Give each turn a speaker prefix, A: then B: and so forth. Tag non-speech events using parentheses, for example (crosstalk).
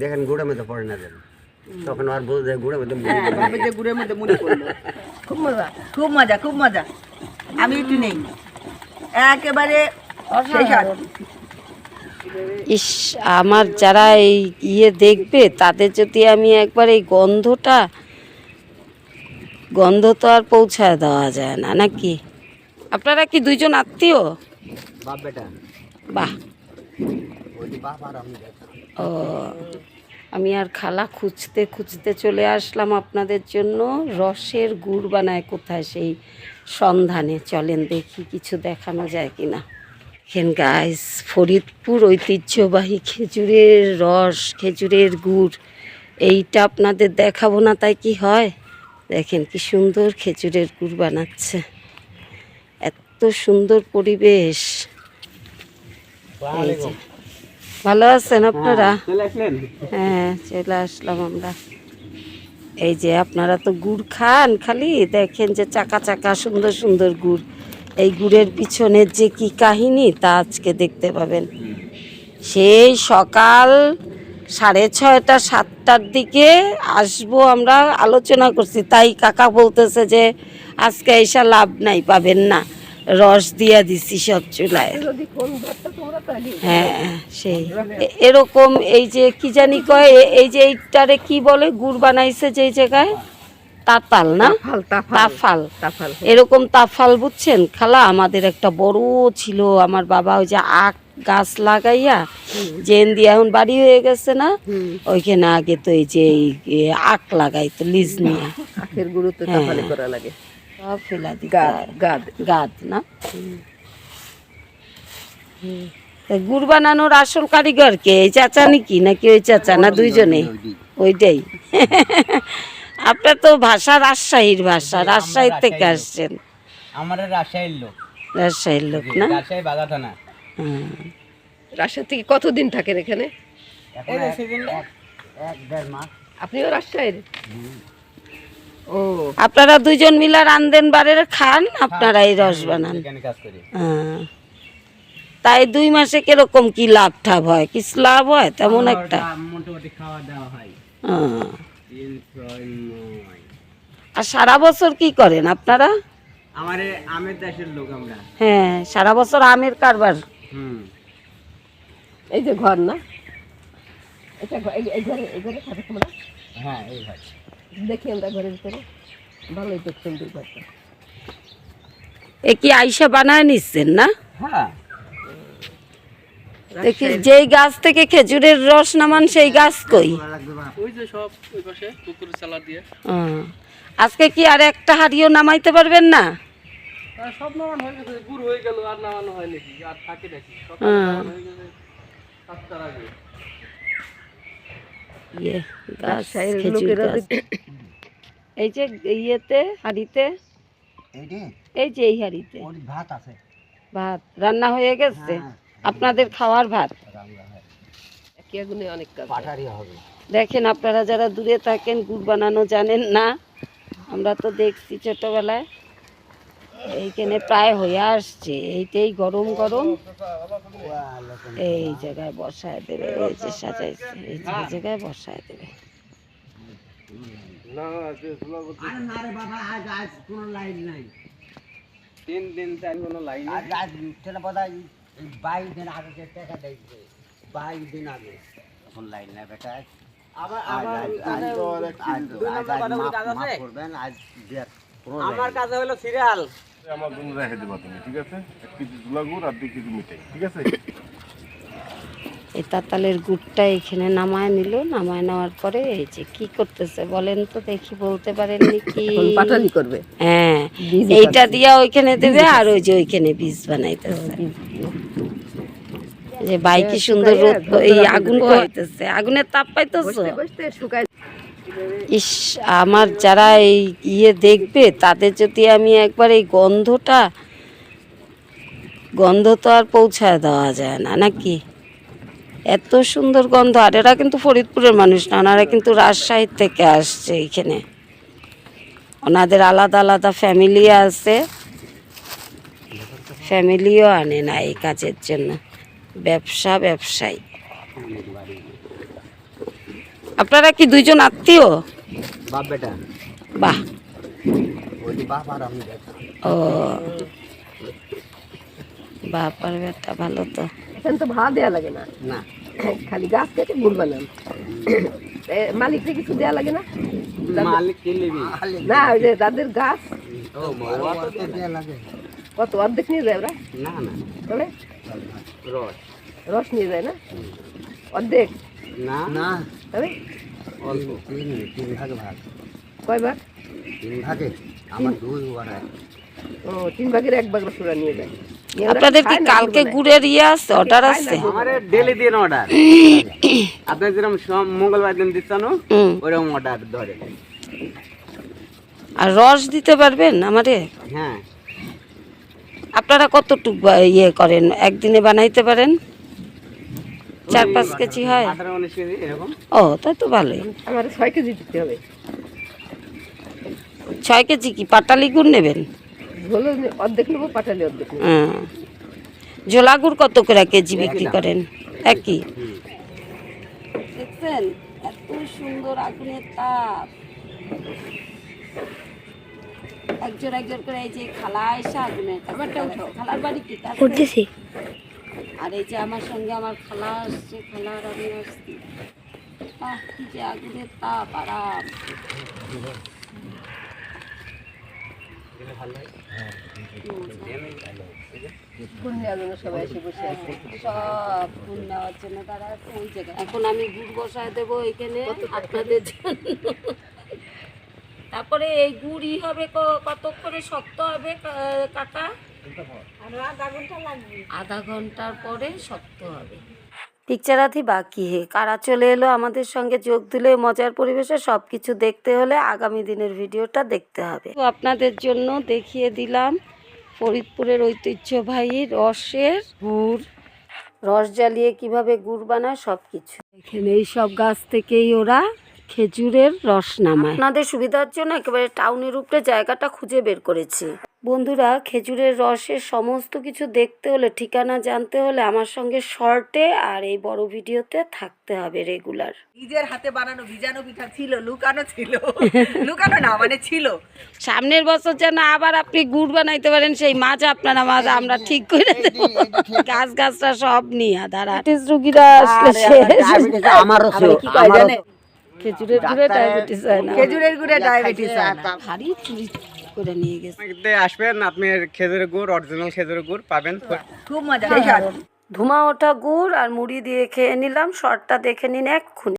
A: দেখেন গুড়ের মধ্যে পড়ে না যেন। তখন আর বলতে গুড়ের মধ্যে
B: হ্যাঁ ভাবে যে গুড়ের মধ্যে মুড়ি করল খুব মজা খুব মজা খুব মজা। আমি একটু নেই। একেবারে
C: ইস আমার যারা এই ইয়ে দেখবে তাদের যদি আমি একবার এই গন্ধটা গন্ধ তো আর পৌঁছায় দেওয়া যায় না নাকি? আপনারা কি দুইজন আত্মীয়?
A: বাপ বেটা।
C: বাহ। ও, আমি আর খালা খুঁজতে খুঁজতে চলে আসলাম আপনাদের জন্য। রসের গুড় বানায় কোথায় সেই সন্ধানে। চলেন দেখি কিছু দেখানো যায় কি না দেখেন গাইস ফরিদপুর ঐতিহ্যবাহী খেজুরের রস, খেজুরের গুড়। এইটা আপনাদের দেখাবো না তাই কি হয়? দেখেন কি সুন্দর খেজুরের গুড় বানাচ্ছে। এত সুন্দর পরিবেশ। ভালো আছেন আপনারা? হ্যাঁ চলে আসলাম আমরা। এই যে আপনারা তো গুড় খান খালি দেখেন যে চাকা চাকা সুন্দর সুন্দর গুড়। এই গুড়ের পিছনের যে কি কাহিনী তা আজকে দেখতে পাবেন। সেই সকাল সাড়ে ছয়টা সাতটার দিকে আসব আমরা আলোচনা করছি। তাই কাকা বলতেছে যে আজকে এসা লাভ নাই পাবেন না। রস দিয়া দিছি সব চুলায়। হ্যাঁ সেই। এরকম এই যে কি জানি কয় এই যে এইটারে কি বলে গুড় বানাইছে যে জায়গায়? তাতাল না?
B: তাফাল তাফাল।
C: এরকম তাফাল বুঝছেন? খালা আমাদের একটা বড় ছিল আমার বাবা ওই যে আখ গাছ লাগাইয়া জেন দিয়ে এখন বাড়ি হয়ে গেছে না? ওইখানে আগে তো এই যে এই আখ লাগাইতো লিজ নিয়ে।
B: আখের গুঁড়ো তো
C: হ্যাঁ।
B: তাফালে করা লাগে। গাদ। গাদ।
C: গাদ না? গুড় বানানোর আসল কারিগর কে? এই চাচা নাকি? নাকি ওই চাচা না দুইজনে? ওইটাই। (laughs) আপনার তো ভাষা রাজশাহীর ভাষা রাজশাহী থেকে আসছেন।
A: আমার রাজশাহীর লোক।
C: রাজশাহীর লোক না?
A: রাজশাহী
B: রাজশাহী থেকে কতদিন থাকেন এখানে?
A: এখন এক এক দেড় মাস।
B: আপনিও রাজশাহীর?
C: আপনারা দুইজন মিলা রান্ধেন বারের খান আপনারা এই রস বানান। হ্যাঁ। তাই দুই মাসে কীরকম কি লাভ ঠাভ হয়? কিছু লাভ হয়? তেমন একটা।
A: হয়।
C: হ্যাঁ। আর সারা বছর কি করেন আপনারা?
A: আমার আমের দেশের লোক আমরা।
C: হ্যাঁ সারা বছর আমের কারবার।
A: হুম।
B: এই যে ঘর না? এটা এই- ঘরে এই ঘরে থাকে তোমরা।
A: হ্যাঁ এই ভাই
B: দেখি আমরা ঘরের ভিতরে ভালোই তো সুন্দর ঘরটা
C: এ কি আইসা বানায় নিচ্ছেন না?
A: হ্যাঁ।
C: দেখি যেই গাছ থেকে খেজুরের রস নামান সেই গাছ কই?
D: ওই যে সব ওই পাশে পুকুর চালা দিয়ে।
C: আজকে কি আর একটা হাড়িও নামাইতে পারবেন না?
D: সব নামানো হয়ে গেছে গুড় হয়ে গেল আর নামানো হয় নাকি আর থাকে নাকি সব
C: হুম।
D: হয়ে গেছে আগে।
C: ইয়ে গাছ খেজুর গাছ। এই যে ইয়েতে হাড়িতে এই যে এই হাড়িতে।
A: ভাত আছে।
C: ভাত রান্না হয়ে গেছে? আপনাদের খাওয়ার ভাত?
B: একই আগুনে অনেক কাজ হয়।
A: পাটারি হবে।
C: দেখেন আপনারা যারা দূরে থাকেন গুড় বানানো জানেন না? আমরা তো দেখছি ছোটবেলায়। এইখানে প্রায় হয়ে আসছে। এইটাই গরম গরম। এই জায়গায় বসায় দেবে এই যে সাজাইছে এই জায়গায় বসায় দেবে।
D: তিন দিন কোনো লাইন
A: আজ বাইশ দিন আগে টাকা বাইশ দিন আগে। এখন লাইন বেটা
D: আমার কাছে হলো সিরিয়াল।
E: আমার জন্য রেখে দেবা তুমি ঠিক আছে? এক কেজি ঝুলা গুড় আর দুই কেজি মিঠাই ঠিক আছে?
C: এই তাতালের গুড়টা এখানে নামায় নিল নামায় নেওয়ার পরে এই যে কি করতেছে বলেন তো দেখি বলতে পারেননি কি?
B: পাটালি করবে।
C: হ্যাঁ এইটা দিয়া ওইখানে দেবে আর ওই যে ওইখানে বীজ বানাইতেছে। যে ভাই কি সুন্দর রোদ এই আগুন পাইতেছে আগুনের তাপ পাইতেছো?
B: বসতে বসতে শুকায়
C: ইস, আমার যারা এই ইয়ে দেখবে, তাদের যদি আমি একবার এই গন্ধটা, গন্ধ তো আর পৌঁছায় দেওয়া যায় না, নাকি? এত সুন্দর গন্ধ, আর এরা কিন্তু ফরিদপুরের মানুষ না, ওনারা কিন্তু রাজশাহীর থেকে আসছে এইখানে ওনাদের আলাদা আলাদা ফ্যামিলি আছে। ফ্যামিলিও আনে না এই কাজের জন্য। ব্যবসা ব্যবসায়ী। আপনারা কি দুইজন আত্মীয়?
A: বাপ বেটা।
C: বাহ।
A: ওই যে বাপ আর আমি বেটা।
C: ও। বাপার বেটা ভালো তো।
B: এখানে তো ভাড়া দেওয়া লাগে না।
A: না।
B: খালি গাছ কেটে গুড় বানান। এ, মালিককে কিছু দেওয়া লাগে না?
A: মালিক কে নিবি?
B: না ওই যে তাদের গাছ।
A: ও মালিক কত দেয়া লাগে।
B: কত অর্ধেক নিয়ে যায় ওরা?
A: না না।
B: তবে
A: রস।
B: রস নিয়ে যায় না? অর্ধেক?
A: না? না।
B: তবে
A: অল্প। তিন তিন ভাগে। ভাগ
B: কয়বার?
A: তিন ভাগে। আমার দুই ওরা
B: ও তিন ভাগের এক ভাগ রসুরা নিয়ে যায়।
C: আপনাদের কি কালকে। গুড়ের ইয়ে আছে? অর্ডার আছে?
A: আমার ডেলি দিন অর্ডার আপনার যেরকম সোম- মঙ্গলবার দিন দিচ্ছেন। ওরকম অর্ডার ধরে।
C: আর রস দিতে পারবেন আমারে?
A: হ্যাঁ।
C: আপনারা কতটুকু ইয়ে করেন? একদিনে বানাইতে পারেন? চার পাঁচ কেজি হয়। ও তাই তো ভালোই।
B: আমার ছয় কেজি দিতে হবে।
C: ছয় কেজি কি? পাটালি গুড় নেবেন?
B: অর্ধেক নেব অর্ধেক
C: হ্যাঁ ঝোলা গুড় কত করে কেজি বিক্রি করেন? একই? দেখছেন? এত সুন্দর আগুনের তাপ। একজন একজন করে এই যে খালা এসে আগুনের খালার বাড়ি কি? করতেছি আর এই যে আমার সঙ্গে আমার খালা আসছে খালার আমি আসছি। আহ, কি যে আগুনের তাপ, আরাম। সব জন্য ওই জায়গায়। এখন আমি গুড় বসায় দেবো তারপরে এই গুড়ই হবে কত করে শক্ত হবে কাটা? আধা ঘণ্টার পরে শক্ত হবে। পিকচার আধি বাকি হে। কারা চলে এলো আমাদের সঙ্গে যোগ দিলে মজার পরিবেশে সব কিছু দেখতে হলে আগামী দিনের ভিডিওটা দেখতে হবে। তো আপনাদের জন্য দেখিয়ে দিলাম ফরিদপুরের ঐতিহ্যবাহী রসের গুড়। রস জ্বালিয়ে কীভাবে গুড় বানায় সব কিছু এখানে এই সব গাছ থেকেই ওরা খেজুরের রস নামায়। আপনাদের সুবিধার জন্য একেবারে টাউনের উপরে জায়গাটা খুঁজে বের করেছি। বন্ধুরা খেজুরের রসের সমস্ত কিছু দেখতে হলে ঠিকানা জানতে হলে আমার সঙ্গে শর্টে আর এই বড় ভিডিওতে থাকতে হবে রেগুলার
B: নিজের হাতে বানানো ভিজানো পিঠা ছিল লুকানো ছিল লুকানো না মানে ছিল
C: সামনের বছর যেন আবার আপনি গুড় বানাইতে পারেন সেই মাছ আপনারা মাছ আমরা ঠিক করে দেবো গাছ গাছটা সব নিয়ে ডায়াবেটিস রুগীরা আসলে শেষ
A: আমারও
B: কি কয় জানে
C: খেজুরের গুড়ে ডায়াবেটিস হয় না
B: খেজুরের গুড়ে ডায়াবেটিস হয় না
C: ভারী করে নিয়ে গেছে।
A: আসবেন আপনি খেজুরের গুড় অরিজিনাল খেজুরের গুড় পাবেন।
B: খুব মজা
C: ধুমা ওঠা গুড় আর মুড়ি দিয়ে খেয়ে নিলাম শর্টটা দেখে নিন এক্ষুনি।